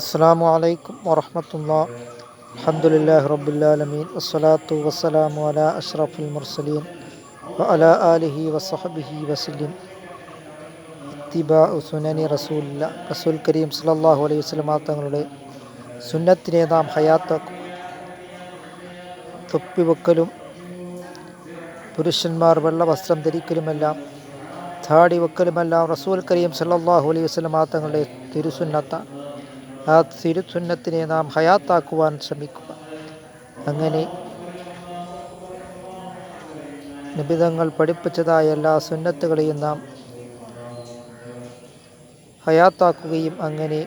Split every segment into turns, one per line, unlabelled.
അസ്സാം അലൈക്കും വറഹമത്തുള്ള. അലഹമുല്ലാ റബുല്ലാലമീൻ വസ്സലാത്തു വസ്സലാമു അല അഷ്റഫുൽ മുർസലീൻ അല ആലിഹി വസഹബിഹി വസല്ലിം. ഇത്തിബാ സുനനി റസൂലില്ല. റസൂൽ കരീം സല്ലല്ലാഹു അലൈഹി വസല്ലമ തങ്ങളുടെ സുന്നത്തിനെ നാം ഹയാത്താക്കും. തൊപ്പിവെക്കലും പുരുഷന്മാർ വെള്ള വസ്ത്രം ധരിക്കലുമെല്ലാം താടി വെക്കലുമെല്ലാം റസൂൽ കരീം സല്ലല്ലാഹു അലൈഹി വസല്ലമ തങ്ങളുടെ തിരുസുന്നത്താണ്. ആ തിരുസുന്നത്തിനെ നാം ഹയാത്താക്കുവാൻ ശ്രമിക്കുക. അങ്ങനെ നിബിതങ്ങൾ പഠിപ്പിച്ചതായ എല്ലാ സുന്നത്തുകളെയും നാം ഹയാത്താക്കുകയും അങ്ങനെ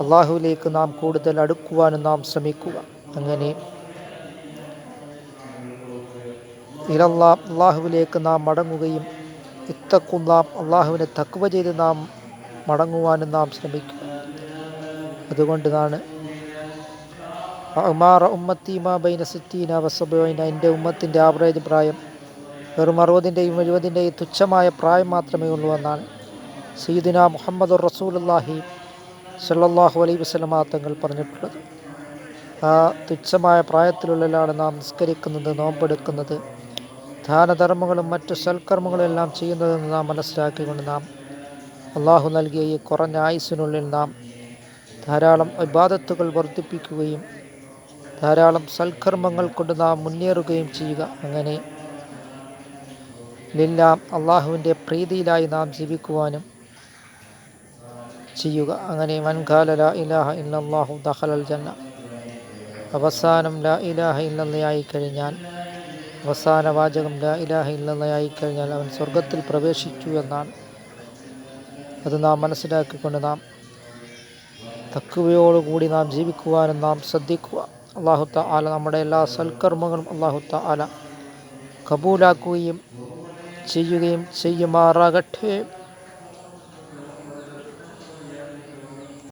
അള്ളാഹുവിലേക്ക് നാം കൂടുതൽ അടുക്കുവാനും നാം ശ്രമിക്കുക. അങ്ങനെ ഇലല്ലാ അള്ളാഹുവിലേക്ക് നാം മടങ്ങുകയും ഇത്തക്കുന്നാം അള്ളാഹുവിനെ തക്കുവ ചെയ്ത് നാം മടങ്ങുവാനും നാം ശ്രമിക്കുക. അതുകൊണ്ടാണ് അമാറ ഉമ്മത്തീമ ബൈന സിറ്റീന വസബൈന എന്റെ ഉമ്മത്തിന്റെ ആവറേജ് പ്രായം വെറും അറുപതിന്റെയും എഴുപതിന്റെയും തുച്ഛമായ പ്രായം മാത്രമേ ഉള്ളൂ എന്നാണ് സീദിന മുഹമ്മദ് റസൂലല്ലാഹി സല്ലാഹു അലൈ വസ്ലമാ തങ്ങൾ പറഞ്ഞിട്ടുള്ളത്. ആ തുച്ഛമായ പ്രായത്തിലുള്ളിലാണ് നാം നിസ്കരിക്കുന്നത് നോമ്പെടുക്കുന്നത് ദാനധർമ്മങ്ങളും മറ്റു സൽക്കർമ്മങ്ങളും എല്ലാം ചെയ്യുന്നതെന്ന് നാം മനസ്സിലാക്കിക്കൊണ്ട് നാം അള്ളാഹു നൽകിയ ഈ കുറഞ്ഞ ആയുസിനുള്ളിൽ നാം ധാരാളം ഇബാദത്തുകൾ വർദ്ധിപ്പിക്കുകയും ധാരാളം സൽക്കർമ്മങ്ങൾ കൊണ്ട് നാം മുന്നേറുകയും ചെയ്യുക. അങ്ങനെ എല്ലാം അള്ളാഹുവിന്റെ പ്രീതിയിലായി നാം ജീവിക്കുവാനും ചെയ്യുക. അങ്ങനെ വൻകാല ലാ ഇലാഹ ഇല്ലാഹു ദഹലൽ ജന്ന. അവസാനം ലാ ഇലാഹ ഇല്ലയായി കഴിഞ്ഞാൽ അവസാന വാചകം ലാ ഇലാഹ ഇല്ലയായി കഴിഞ്ഞാൽ അവൻ സ്വർഗത്തിൽ പ്രവേശിച്ചു എന്നാണ്. അത് നാം മനസ്സിലാക്കിക്കൊണ്ട് നാം തക്കുവയോടുകൂടി നാം ജീവിക്കുവാനും നാം ശ്രദ്ധിക്കുക അള്ളാഹുത്ത ആല നമ്മുടെ എല്ലാ സൽക്കർമ്മങ്ങളും അള്ളാഹുത്ത ആല കബൂലാക്കുകയും ചെയ്യുകയും ചെയ്യുമാറാകട്ടെ.